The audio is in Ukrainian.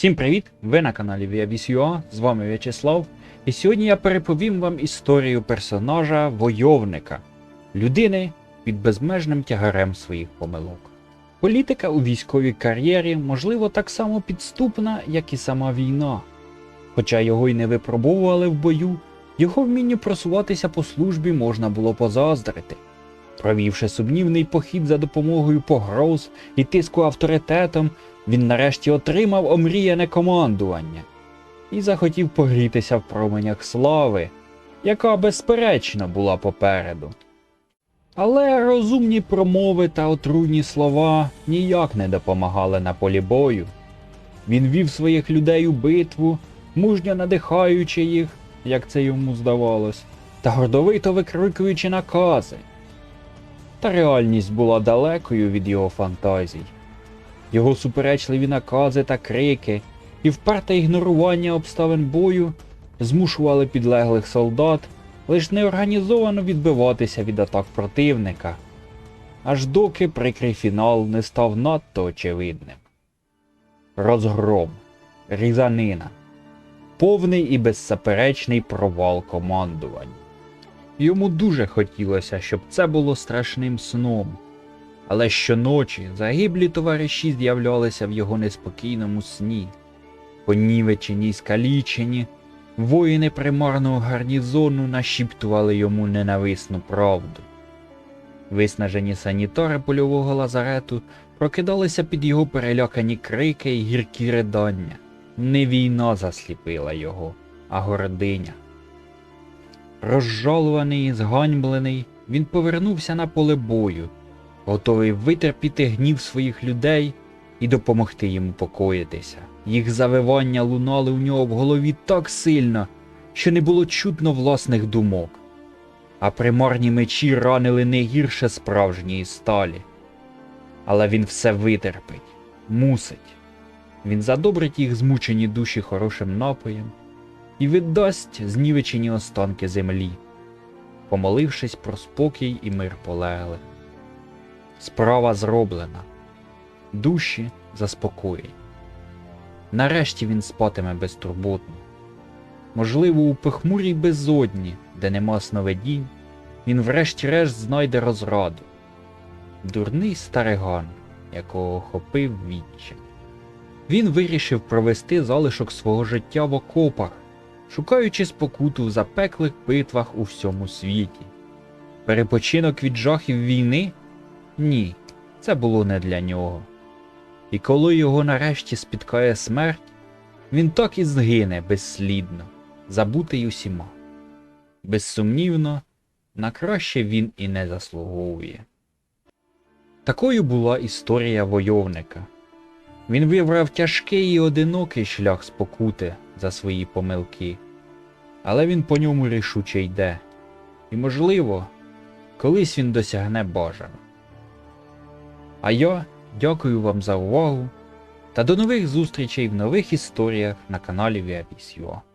Всім привіт! Ви на каналі Viabis.ua, з вами В'ячеслав, і сьогодні я переповім вам історію персонажа Войовника, людини під безмежним тягарем своїх помилок. Політика у військовій кар'єрі, можливо, так само підступна, як і сама війна. Хоча його й не випробовували в бою, його вмінню просуватися по службі можна було позаздрити. Провівши сумнівний похід за допомогою погроз і тиску авторитетом, він нарешті отримав омріяне командування і захотів погрітися в променях слави, яка безперечно була попереду. Але розумні промови та отруйні слова ніяк не допомагали на полі бою. Він вів своїх людей у битву, мужньо надихаючи їх, як це йому здавалось, та гордовито викрикуючи накази. Та реальність була далекою від його фантазій. Його суперечливі накази та крики і вперте ігнорування обставин бою змушували підлеглих солдат лиш неорганізовано відбиватися від атак противника, аж доки прикрий фінал не став надто очевидним. Розгром, різанина, повний і беззаперечний провал командування. Йому дуже хотілося, щоб це було страшним сном. Але щоночі загиблі товариші з'являлися в його неспокійному сні. Понівечені й скалічені, воїни примарного гарнізону нашіптували йому ненависну правду. Виснажені санітари польового лазарету прокидалися під його перелякані крики й гіркі ридання. Не війна засліпила його, а гординя. Розжалуваний і зганьблений, він повернувся на поле бою, готовий витерпіти гнів своїх людей і допомогти їм упокоїтися. Їх завивання лунали у нього в голові так сильно, що не було чутно власних думок, а примарні мечі ранили не гірше справжньої сталі. Але він все витерпить, мусить. Він задобрить їх змучені душі хорошим напоєм і віддасть знівечені останки землі, помолившись про спокій і мир полеглих. Справа зроблена, душі заспокоєні. Нарешті він спатиме безтурботно. Можливо, у похмурій безодні, де нема сновидінь, він врешті-решт знайде розраду. Дурний стариган, якого охопив відчай. Він вирішив провести залишок свого життя в окопах, шукаючи спокуту в запеклих битвах у всьому світі. Перепочинок від жахів війни? Ні, це було не для нього. І коли його нарешті спіткає смерть, він так і згине безслідно, забутий усіма. Безсумнівно, на краще він і не заслуговує. Такою була історія войовника. Він вибрав тяжкий і одинокий шлях спокути за свої помилки, але він по ньому рішуче йде, і, можливо, колись він досягне бажаного. А я дякую вам за увагу та до нових зустрічей в нових історіях на каналі Viabis.ua.